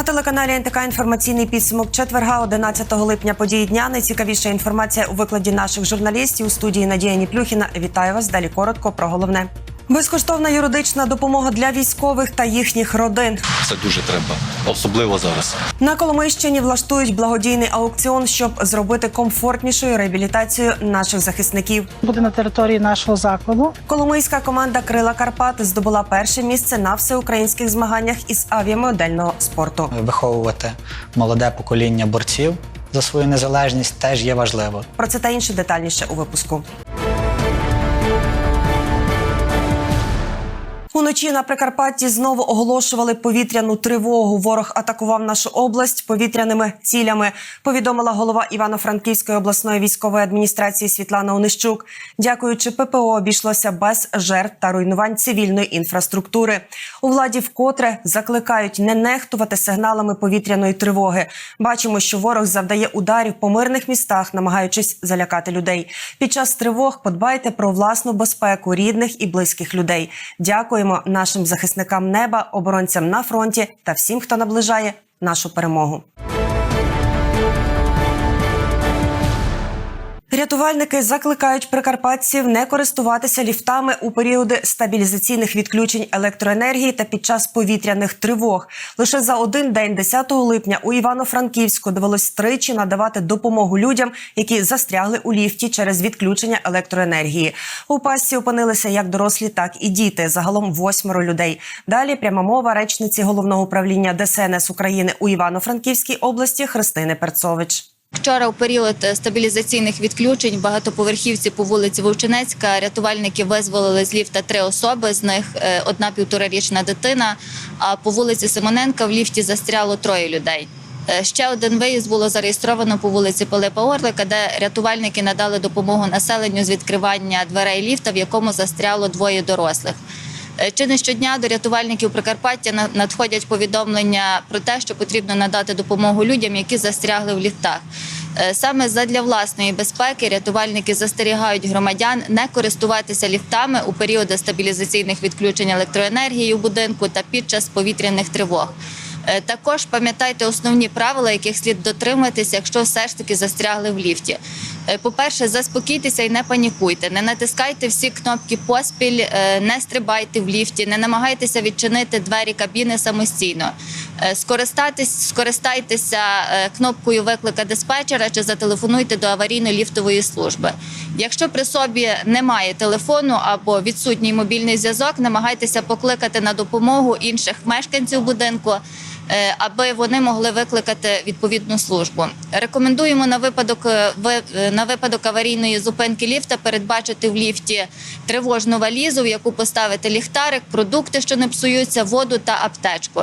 На телеканалі НТК інформаційний підсумок четверга, 11 липня. Події дня. Найцікавіша інформація у викладі наших журналістів у студії Надія Ніплюхіна. Вітаю вас. Далі коротко про головне. Безкоштовна юридична допомога для військових та їхніх родин. Це дуже треба, особливо зараз. На Коломийщині влаштують благодійний аукціон, щоб зробити комфортнішою реабілітацію наших захисників. буде на території нашого закладу. Коломийська команда Крила Карпат здобула перше місце на всеукраїнських змаганнях із авіамодельного спорту. виховувати молоде покоління борців за свою незалежність теж є важливо. Про це та інше детальніше у випуску. Уночі на Прикарпатті знову оголошували повітряну тривогу. Ворог атакував нашу область повітряними цілями. Повідомила голова Івано-Франківської обласної військової адміністрації Світлана Онищук. Дякуючи ППО, обійшлося без жертв та руйнувань цивільної інфраструктури. У владі вкотре закликають не нехтувати сигналами повітряної тривоги. Бачимо, що ворог завдає ударів по мирних містах, намагаючись залякати людей. Під час тривог подбайте про власну безпеку рідних і близьких людей. Дякуємо нашим захисникам неба, оборонцям на фронті та всім, хто наближає нашу перемогу. Рятувальники закликають прикарпатців не користуватися ліфтами у періоди стабілізаційних відключень електроенергії та під час повітряних тривог. Лише за один день, 10 липня, у Івано-Франківську довелось тричі надавати допомогу людям, які застрягли у ліфті через відключення електроенергії. У пастці опинилися як дорослі, так і діти. Загалом восьмеро людей. Далі пряма мова речниці головного управління ДСНС України у Івано-Франківській області Христини Перцович. Вчора у період е, стабілізаційних відключень багатоповерхівці по вулиці Вовчинецька рятувальники визволили з ліфта три особи. З них е, одна півторарічна дитина. А по вулиці Симоненка в ліфті застряло троє людей. Е, Ще один виїзд було зареєстровано по вулиці Пилипа Орлика, де рятувальники надали допомогу населенню з відкривання дверей ліфта, в якому застряло двоє дорослих. Е, Чи не щодня до рятувальників Прикарпаття надходять повідомлення про те, що потрібно надати допомогу людям, які застрягли в ліфтах. Е, Саме задля власної безпеки рятувальники застерігають громадян не користуватися ліфтами у періоди стабілізаційних відключень електроенергії у будинку та під час повітряних тривог. Е, Також пам'ятайте основні правила, яких слід дотриматися, якщо все ж таки застрягли в ліфті. Е, По-перше, заспокійтеся і не панікуйте, не натискайте всі кнопки поспіль, е, не стрибайте в ліфті, не намагайтеся відчинити двері кабіни самостійно. Скористайтеся кнопкою виклика диспетчера чи зателефонуйте до аварійної ліфтової служби. Якщо при собі немає телефону або відсутній мобільний зв'язок, намагайтеся покликати на допомогу інших мешканців будинку. Е, Аби вони могли викликати відповідну службу, рекомендуємо на випадок е, е, на випадок аварійної зупинки ліфта передбачити в ліфті тривожну валізу, в яку поставити ліхтарик, продукти, що не псуються, воду та аптечку.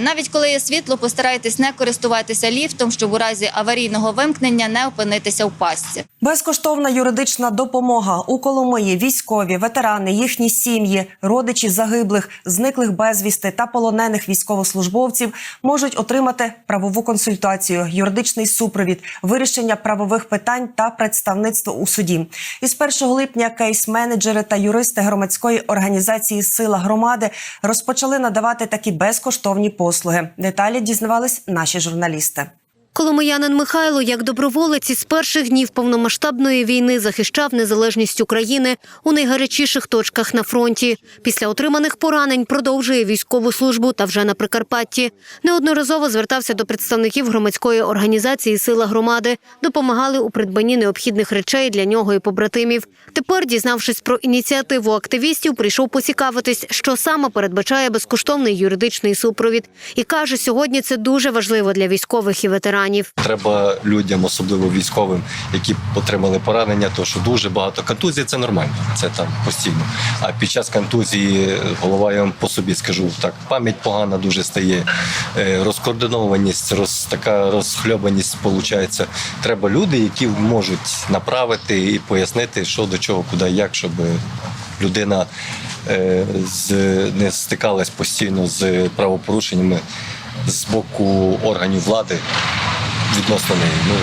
Навіть коли є світло, постарайтесь не користуватися ліфтом, щоб у разі аварійного вимкнення не опинитися в пастці. Безкоштовна юридична допомога у Коломиї, військові, ветерани, їхні сім'ї, родичі загиблих, зниклих безвісти та полонених військовослужбовців можуть отримати правову консультацію, юридичний супровід, вирішення правових питань та представництво у суді. Із 1 липня кейс-менеджери та юристи громадської організації Сила громади розпочали надавати такі безкоштовні послуги. Деталі дізнавались наші журналісти. Коломиянин Михайло, як доброволець із перших днів повномасштабної війни захищав незалежність України у найгарячіших точках на фронті. Після отриманих поранень продовжує військову службу та вже на Прикарпатті. Неодноразово звертався до представників громадської організації Сила громади, допомагали у придбанні необхідних речей для нього і побратимів. Тепер, дізнавшись про ініціативу активістів, прийшов поцікавитись, що саме передбачає безкоштовний юридичний супровід, і каже, сьогодні це дуже важливо для військових і ветеранів. Треба людям, особливо військовим, які отримали поранення, то що дуже багато контузій, це нормально, це там постійно. А під час контузії голова я вам по собі скажу так, пам'ять погана дуже стає, е, розкоординованість, роз, така розхльобаність виходить. Треба люди, які можуть направити і пояснити, що до чого, куди, як, щоб людина е, з, не стикалась постійно з правопорушеннями з боку органів влади відносно неї. Ну,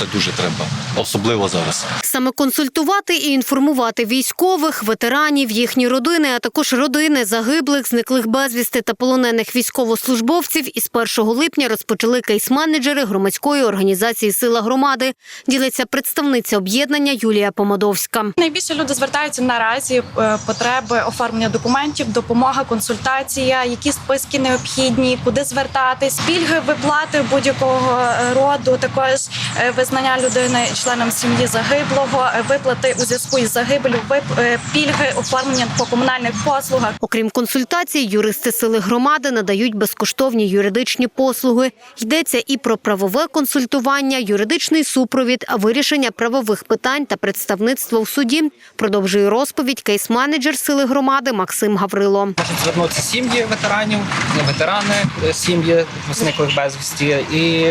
це дуже треба. особливо зараз. Саме консультувати і інформувати військових, ветеранів, їхні родини, а також родини загиблих, зниклих безвісти та полонених військовослужбовців із 1 липня розпочали кейс-менеджери громадської організації Сила громади. Ділиться представниця об'єднання Юлія Помадовська. Найбільше люди звертаються наразі е, потреби оформлення документів, допомога, консультація, які списки необхідні, куди звертатись, пільги, виплати будь-якого е, роду, також е, визнання людини членом сім'ї загиблого, е, виплати у зв'язку із загибелю, е, пільги, оформлення по комунальних послугах. Окрім консультацій, юристи сили громади надають безкоштовні юридичні послуги. Йдеться і про правове консультування, юридичний супровід, вирішення правових питань та представництво в суді. Продовжує розповідь кейс-менеджер сили громади Максим Гаврило. Можуть звернутися сім'ї ветеранів, ветерани е, сім'ї зниклих безвісті і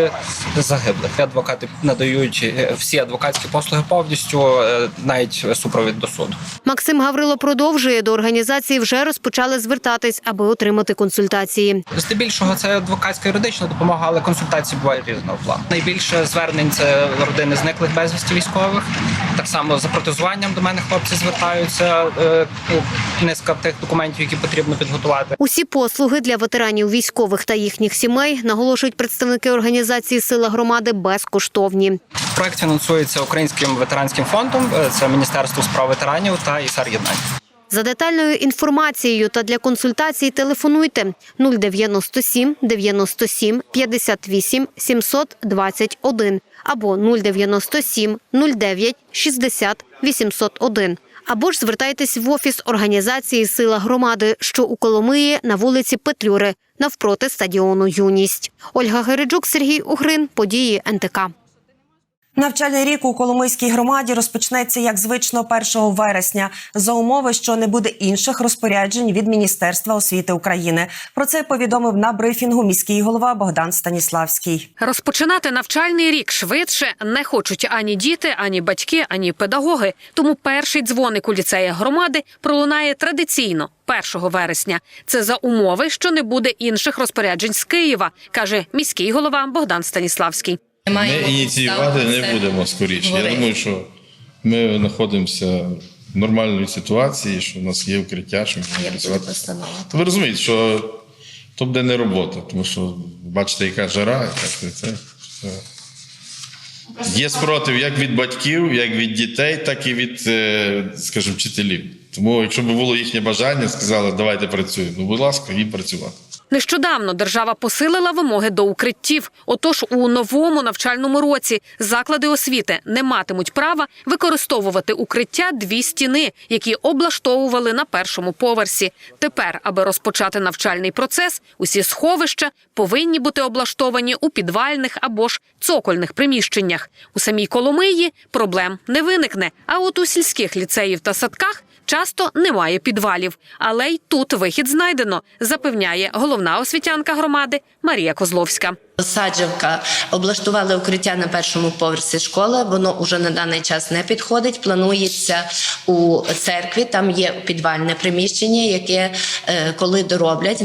загиблих. Адвокати надають е, всі адвокатські послуги повністю, е, навіть супровід до суду. Максим Гаврило продовжує до організації вже розпочали звертатись, аби отримати консультації. Здебільшого це адвокатська юридична допомога, але консультації бувають різного плану. Найбільше звернень це родини зниклих безвісті військових. Так само за протезуванням до мене хлопці звертаються. е, Низка тих документів, які потрібно підготувати. Усі послуги для ветеранів військових та їхніх сімей наголошують представники організації Сила громади безкоштовні. Проект фінансується Українським ветеранським фондом. е, Це Міністерство справ ветеранів та ІСАР єднання. За детальною інформацією та для консультацій телефонуйте 097 97 58 721 або 097 09 60 801. Або ж звертайтесь в офіс організації Сила громади, що у Коломиї на вулиці Петлюри навпроти стадіону Юність. Ольга Гереджук, Сергій Угрин. Події НТК. Навчальний рік у Коломийській громаді розпочнеться як звично 1 вересня за умови, що не буде інших розпоряджень від Міністерства освіти України. Про це повідомив на брифінгу міський голова Богдан Станіславський. Розпочинати навчальний рік швидше не хочуть ані діти, ані батьки, ані педагоги. Тому перший дзвоник у ліцеях громади пролунає традиційно 1 вересня. Це за умови, що не буде інших розпоряджень з Києва, каже міський голова Богдан Станіславський. Ми ініціювати не будемо скоріше. Я думаю, що ми знаходимося в нормальній ситуації, що в нас є укриття, що ми працювати. То ви розумієте, що то буде не робота, тому що бачите, яка жара, яка це. це. Є спротив як від батьків, як від дітей, так і від, е, скажімо, вчителів. Тому, якщо б було їхнє бажання, сказали, давайте працюємо. Ну, будь ласка, їм працювати. Нещодавно держава посилила вимоги до укриттів. Отож, у новому навчальному році заклади освіти не матимуть права використовувати укриття дві стіни, які облаштовували на першому поверсі. Тепер, аби розпочати навчальний процес, усі сховища повинні бути облаштовані у підвальних або ж цокольних приміщеннях. У самій Коломиї проблем не виникне. А от у сільських ліцеїв та садках Часто немає підвалів, але й тут вихід знайдено, запевняє головна освітянка громади Марія Козловська. Саджавка облаштували укриття на першому поверсі школи. Воно уже на даний час не підходить. Планується у церкві. Там є підвальне приміщення, яке е, коли дороблять,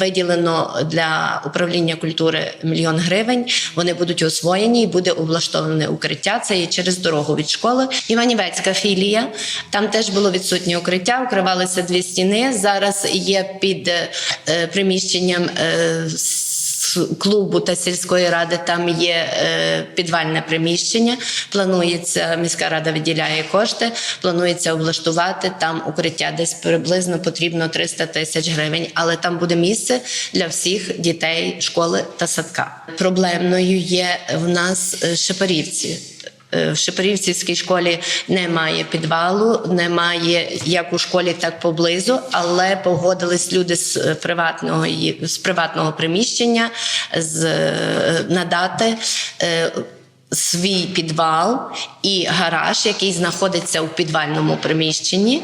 виділено для управління культури мільйон гривень. Вони будуть освоєні і буде облаштоване укриття. Це є через дорогу від школи. Іванівецька філія. Там теж було відсутнє укриття. Укривалися дві стіни. Зараз є під е, приміщенням. Клубу та сільської ради там є е, підвальне приміщення. Планується міська рада виділяє кошти. Планується облаштувати там укриття. Десь приблизно потрібно 300 тисяч гривень, але там буде місце для всіх дітей школи та садка. Проблемною є в нас е, шепарівці. Е, В Шепарівцівській школі немає підвалу, немає як у школі, так поблизу, але погодились люди з е, приватного з приватного приміщення з е, надати. Свій підвал і гараж, який знаходиться у підвальному приміщенні,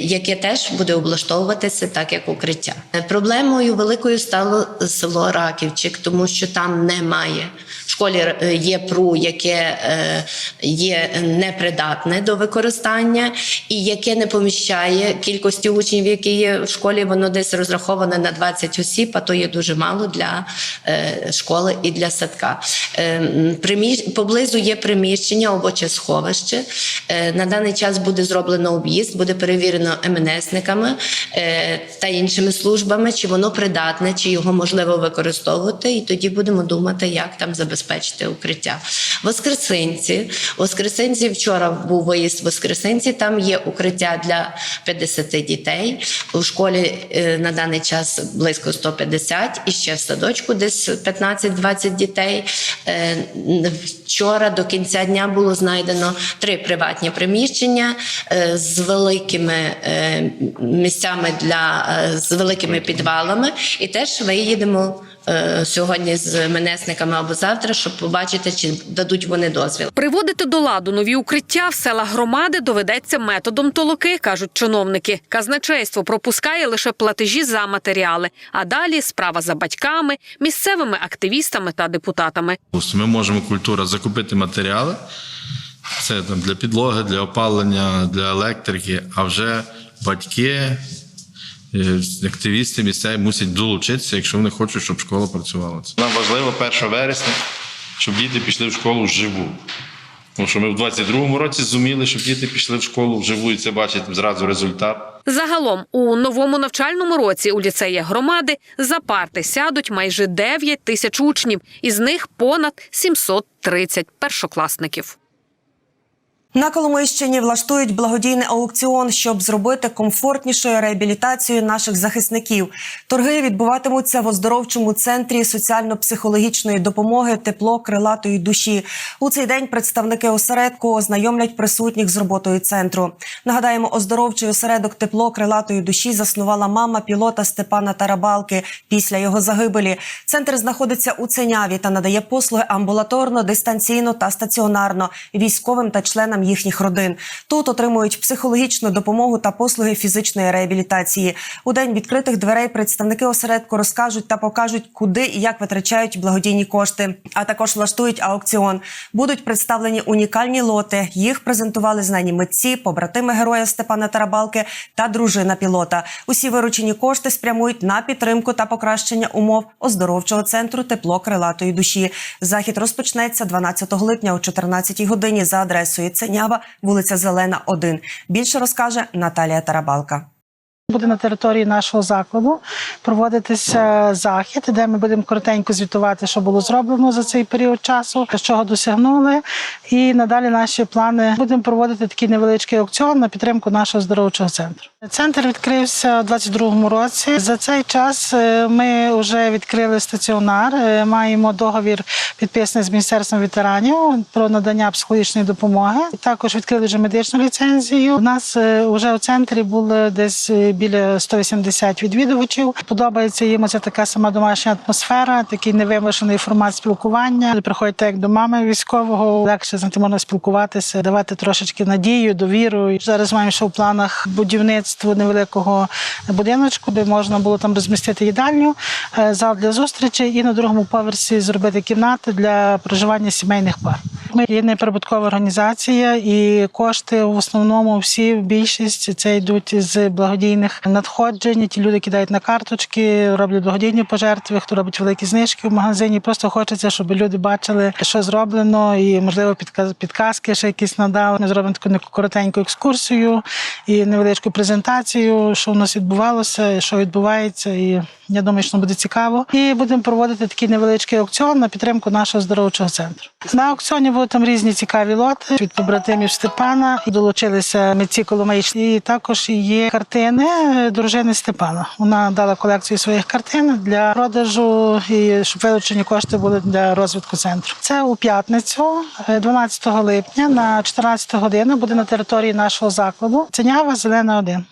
яке теж буде облаштовуватися так, як укриття. Проблемою великою стало село Раківчик, тому що там немає в школі е, є ПРУ, яке е, є непридатне до використання, і яке не поміщає кількості учнів, які є в школі. Воно десь розраховане на 20 осіб, а то є дуже мало для е, школи і для садка. Поблизу є приміщення обоче сховище. Е, На даний час буде зроблено об'їзд, буде перевірено МНСниками та іншими службами, чи воно придатне, чи його можливо використовувати. І тоді будемо думати, як там забезпечити укриття. Воскресенці. Воскресенці вчора був виїзд Воскресенці. Там є укриття для 50 дітей. У школі е, на даний час близько 150 і ще в садочку десь 15-20 дітей. Е, Вчора до кінця дня було знайдено три приватні приміщення е, з великими місцями для з великими підвалами. І теж виїдемо сьогодні з менесниками або завтра, щоб побачити, чи дадуть вони дозвіл. Приводити до ладу нові укриття в села громади доведеться методом толоки, кажуть чиновники. Казначейство пропускає лише платежі за матеріали, а далі справа за батьками, місцевими активістами та депутатами. Ми можемо культура закупити матеріали. Це там для підлоги, для опалення, для електрики, а вже батьки, е, активісти місцеві мусять долучитися, якщо вони хочуть, щоб школа працювала. Нам важливо 1 вересня, щоб діти пішли в школу вживу. Тому що ми в 22-му році зуміли, щоб діти пішли в школу вживу, і це бачить зразу результат. Загалом у новому навчальному році у ліцеях громади за парти сядуть майже 9 тисяч учнів, із них понад 730 першокласників. На Коломийщині влаштують благодійний аукціон, щоб зробити комфортнішою реабілітацію наших захисників. Торги відбуватимуться в оздоровчому центрі соціально-психологічної допомоги тепло крилатої душі. У цей день представники осередку ознайомлять присутніх з роботою центру. Нагадаємо, оздоровчий осередок тепло крилатої душі заснувала мама пілота Степана Тарабалки після його загибелі. Центр знаходиться у Ценяві та надає послуги амбулаторно, дистанційно та стаціонарно військовим та членам їхніх родин. Тут отримують психологічну допомогу та послуги фізичної реабілітації. У день відкритих дверей представники осередку розкажуть та покажуть, куди і як витрачають благодійні кошти. А також влаштують аукціон. Будуть представлені унікальні лоти. Їх презентували знані митці, побратими героя Степана Тарабалки та дружина пілота. Усі виручені кошти спрямують на підтримку та покращення умов оздоровчого центру тепло крилатої душі. Захід розпочнеться 12 липня о 14 годині за адресою Ценява, вулиця Зелена, 1. Більше розкаже Наталія Тарабалка. Буде на території нашого закладу проводитися захід, де ми будемо коротенько звітувати, що було зроблено за цей період часу, чого досягнули. І надалі наші плани будемо проводити такий невеличкий аукціон на підтримку нашого здоровчого центру. Центр відкрився у 22-му році. За цей час е, ми вже відкрили стаціонар. е, Маємо договір підписаний з міністерством ветеранів про надання психологічної допомоги. Також відкрили вже медичну ліцензію. У нас е, вже у центрі було десь е, біля 180 відвідувачів. Подобається їм це така сама домашня атмосфера, такий невимушений формат спілкування. Приходять як до мами військового, легше з ним можна спілкуватися, давати трошечки надію, довіру. Зараз маємо ще в планах будівництво невеликого будиночку, де можна було там розмістити їдальню, е, зал для зустрічей і на другому поверсі зробити кімнати для проживання сімейних пар. Ми є неприбуткова організація, і кошти в основному всі більшість це йдуть з благодійних надходжень. Ті люди кидають на карточки, роблять благодійні пожертви, хто робить великі знижки в магазині. Просто хочеться, щоб люди бачили, що зроблено, і можливо підказ- підказки ще якісь надали. Ми зробимо таку коротеньку екскурсію і невеличку презентацію, що у нас відбувалося, що відбувається. І я думаю, що буде цікаво. І будемо проводити такий невеличкий аукціон на підтримку нашого здоровчого центру. На аукціоні будуть там різні цікаві лоти від побратимів Степана. Долучилися митці Коломийщини. І також є картини е, дружини Степана. Вона дала колекцію своїх картин для продажу і щоб вилучені кошти були для розвитку центру. Це у п'ятницю, е, 12 липня на 14 годину буде на території нашого закладу. Ценява зелена 1.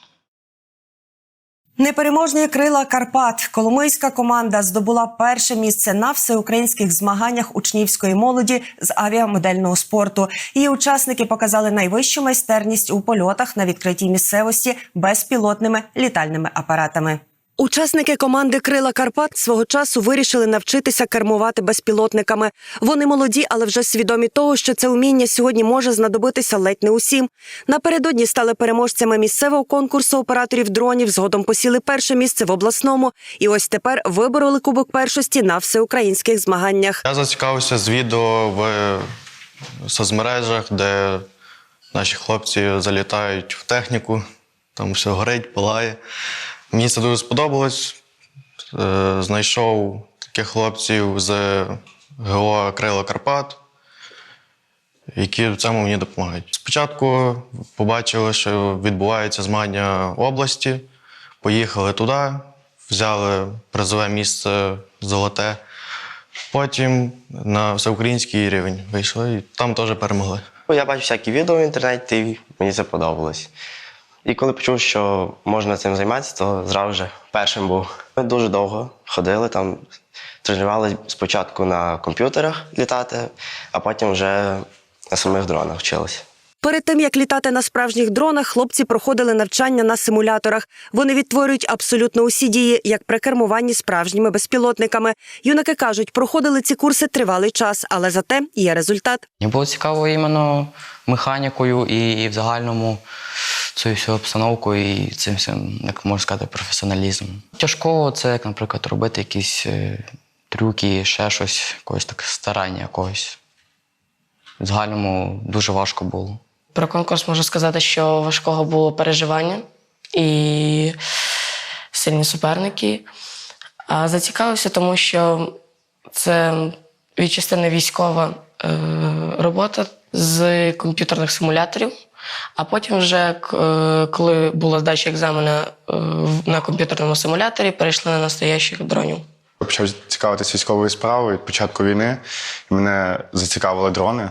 Непереможні крила Карпат. Коломийська команда здобула перше місце на всеукраїнських змаганнях учнівської молоді з авіамодельного спорту. Її учасники показали найвищу майстерність у польотах на відкритій місцевості безпілотними літальними апаратами. Учасники команди Крила Карпат свого часу вирішили навчитися кермувати безпілотниками. Вони молоді, але вже свідомі того, що це уміння сьогодні може знадобитися ледь не усім. Напередодні стали переможцями місцевого конкурсу операторів дронів. Згодом посіли перше місце в обласному. І ось тепер вибороли кубок першості на всеукраїнських змаганнях. Я зацікавився з відео в соцмережах, де наші хлопці залітають в техніку, там все горить, палає. Мені це дуже сподобалось. Е, Знайшов таких хлопців з ГО Крила Карпат, які в цьому мені допомагають. Спочатку побачили, що відбуваються змагання області, поїхали туди, взяли призове місце золоте. Потім на всеукраїнський рівень вийшли і там теж перемогли. Я бачив всякі відео в інтернеті, мені це подобалось. І коли почув, що можна цим займатися, то зразу вже першим був. Ми дуже довго ходили там, тренувалися спочатку на комп'ютерах літати, а потім вже на самих дронах вчилися. Перед тим як літати на справжніх дронах, хлопці проходили навчання на симуляторах. Вони відтворюють абсолютно усі дії, як при кермуванні справжніми безпілотниками. Юнаки кажуть, проходили ці курси тривалий час, але зате є результат. Мені було цікаво іменно механікою і, і в загальному цією всю обстановкою і цим всім, як можна сказати, професіоналізмом. Тяжко це, як, наприклад, робити якісь е, трюки, ще щось, якогось так старання якогось. В загальному дуже важко було. Про конкурс можу сказати, що важкого було переживання і сильні суперники. А зацікавився, тому що це від військова е, робота з комп'ютерних симуляторів. А потім, вже е, коли була здача екзамену е, на комп'ютерному симуляторі, перейшли на настоящих дронів. Почав цікавитися військовою справою від початку війни. І мене зацікавили дрони.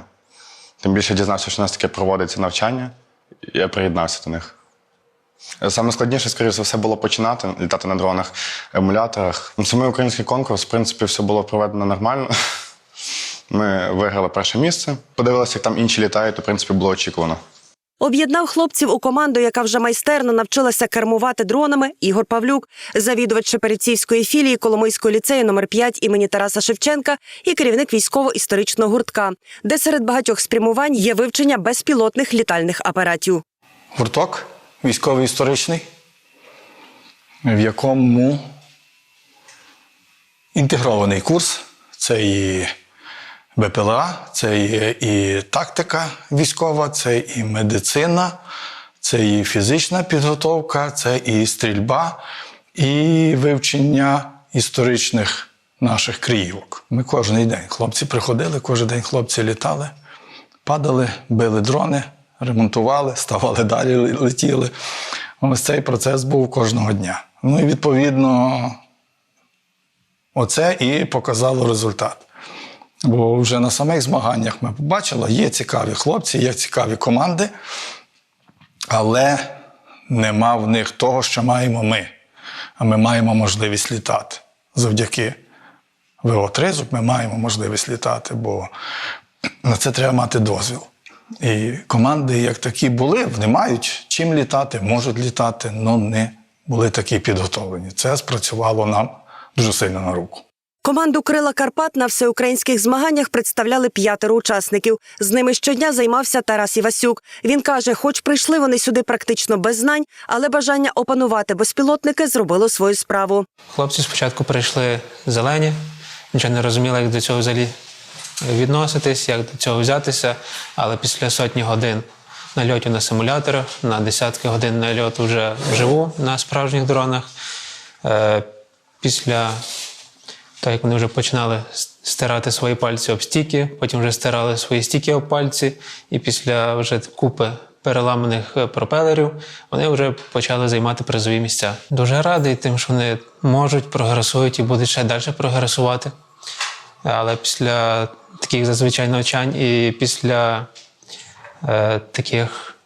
Тим більше дізнався, що у нас таке проводиться навчання, і я приєднався до них. Саме складніше, скоріше за все, було починати літати на дронах, емуляторах. Ну, Самий український конкурс, в принципі, все було проведено нормально. Ми виграли перше місце. Подивилися, як там інші літають, то, в принципі, було очікувано. Об'єднав хлопців у команду, яка вже майстерно навчилася кермувати дронами. Ігор Павлюк, завідувач Шеперецівської філії Коломийського ліцею номер 5 імені Тараса Шевченка і керівник військово-історичного гуртка, де серед багатьох спрямувань є вивчення безпілотних літальних апаратів. гурток військовий історичний, в якому інтегрований курс. Це і БПЛА, це і, і тактика військова, це і медицина, це і фізична підготовка, це і стрільба, і вивчення історичних наших криївок. Ми кожен день хлопці приходили, кожен день хлопці літали, падали, били дрони, ремонтували, ставали далі, летіли. Ось цей процес був кожного дня. Ну і відповідно, оце і показало результат. Бо вже на самих змаганнях ми побачили, є цікаві хлопці, є цікаві команди, але нема в них того, що маємо ми. А ми маємо можливість літати. Завдяки ВО-3 ми маємо можливість літати, бо на це треба мати дозвіл. І команди, як такі були, вони мають чим літати, можуть літати, але не були такі підготовлені. Це спрацювало нам дуже сильно на руку. Команду Крила Карпат на всеукраїнських змаганнях представляли п'ятеро учасників. З ними щодня займався Тарас Івасюк. Він каже, хоч прийшли вони сюди практично без знань, але бажання опанувати безпілотники зробило свою справу. Хлопці спочатку прийшли зелені, нічого не розуміли, як до цього взагалі відноситись, як до цього взятися. Але після сотні годин нальотів на симуляторах, на десятки годин нальоту вже вживу на справжніх дронах. е, Після того, як вони вже починали стирати свої пальці об стіки, потім вже стирали свої стіки об пальці, і після вже купи переламаних е, пропелерів вони вже почали займати призові місця. Дуже радий тим, що вони можуть, прогресують і будуть ще далі прогресувати. Але після таких зазвичай навчань і після е, таких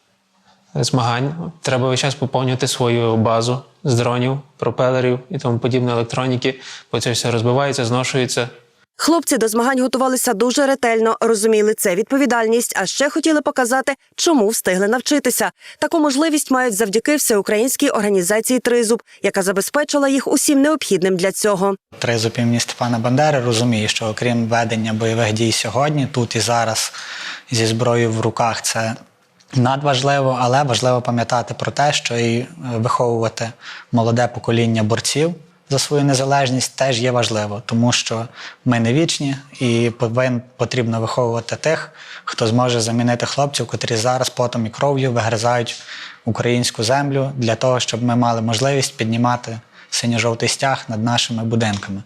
змагань треба весь час поповнювати свою базу з дронів, пропелерів і тому подібної електроніки, бо це все розбивається, зношується. Хлопці до змагань готувалися дуже ретельно, розуміли це відповідальність, а ще хотіли показати, чому встигли навчитися. Таку можливість мають завдяки всеукраїнській організації Тризуб, яка забезпечила їх усім необхідним для цього. Тризуб імені Степана Бандери розуміє, що окрім ведення бойових дій сьогодні, тут і зараз зі зброєю в руках це надважливо, але важливо пам'ятати про те, що і е, виховувати молоде покоління борців за свою незалежність теж є важливо, тому що ми не вічні і повин, потрібно виховувати тих, хто зможе замінити хлопців, котрі зараз потом і кров'ю вигризають українську землю для того, щоб ми мали можливість піднімати синьо-жовтий стяг над нашими будинками.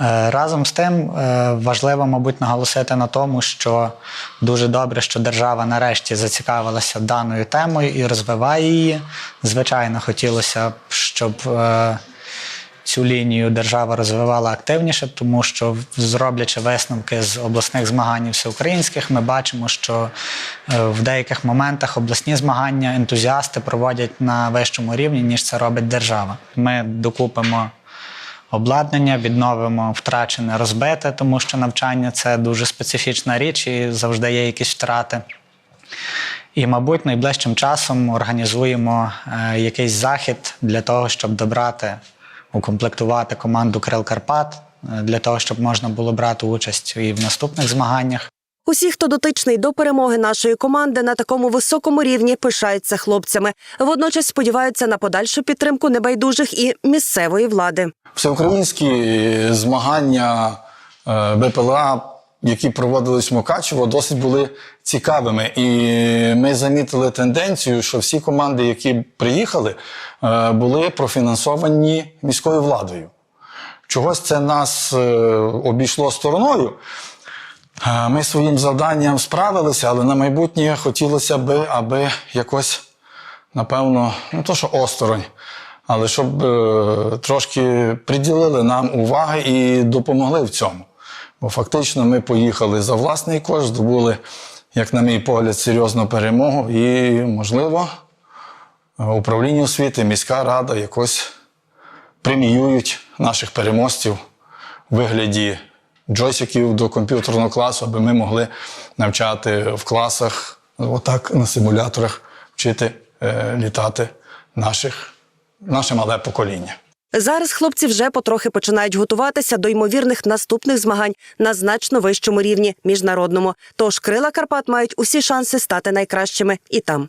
Е, Разом з тим е, важливо, мабуть, наголосити на тому, що дуже добре, що держава нарешті зацікавилася даною темою і розвиває її. Звичайно, хотілося б, щоб е, цю лінію держава розвивала активніше, тому що, зроблячи висновки з обласних змагань всеукраїнських, ми бачимо, що в деяких моментах обласні змагання ентузіасти проводять на вищому рівні, ніж це робить держава. Ми докупимо обладнання, відновимо втрачене, розбите, тому що навчання це дуже специфічна річ і завжди є якісь втрати. І, мабуть, найближчим часом організуємо е, якийсь захід для того, щоб добрати, укомплектувати команду Крил Карпат, е, для того, щоб можна було брати участь і в наступних змаганнях. Усі, хто дотичний до перемоги нашої команди на такому високому рівні, пишаються хлопцями. Водночас сподіваються на подальшу підтримку небайдужих і місцевої влади. Всеукраїнські змагання е, БПЛА, які проводились в Мукачево, досить були цікавими. І ми замітили тенденцію, що всі команди, які приїхали, е, були профінансовані міською владою. Чогось це нас е, обійшло стороною. Ми своїм завданням справилися, але на майбутнє хотілося б, аби якось, напевно, не то, що осторонь, але щоб е, трошки приділили нам уваги і допомогли в цьому. Бо фактично ми поїхали за власний кошт, здобули, як на мій погляд, серйозну перемогу, і, можливо, управління освіти, міська рада якось преміюють наших переможців у вигляді джойсиків до комп'ютерного класу, аби ми могли навчати в класах, отак на симуляторах, вчити е, літати наших, наше мале покоління. Зараз хлопці вже потрохи починають готуватися до ймовірних наступних змагань на значно вищому рівні міжнародному. Тож крила Карпат мають усі шанси стати найкращими і там.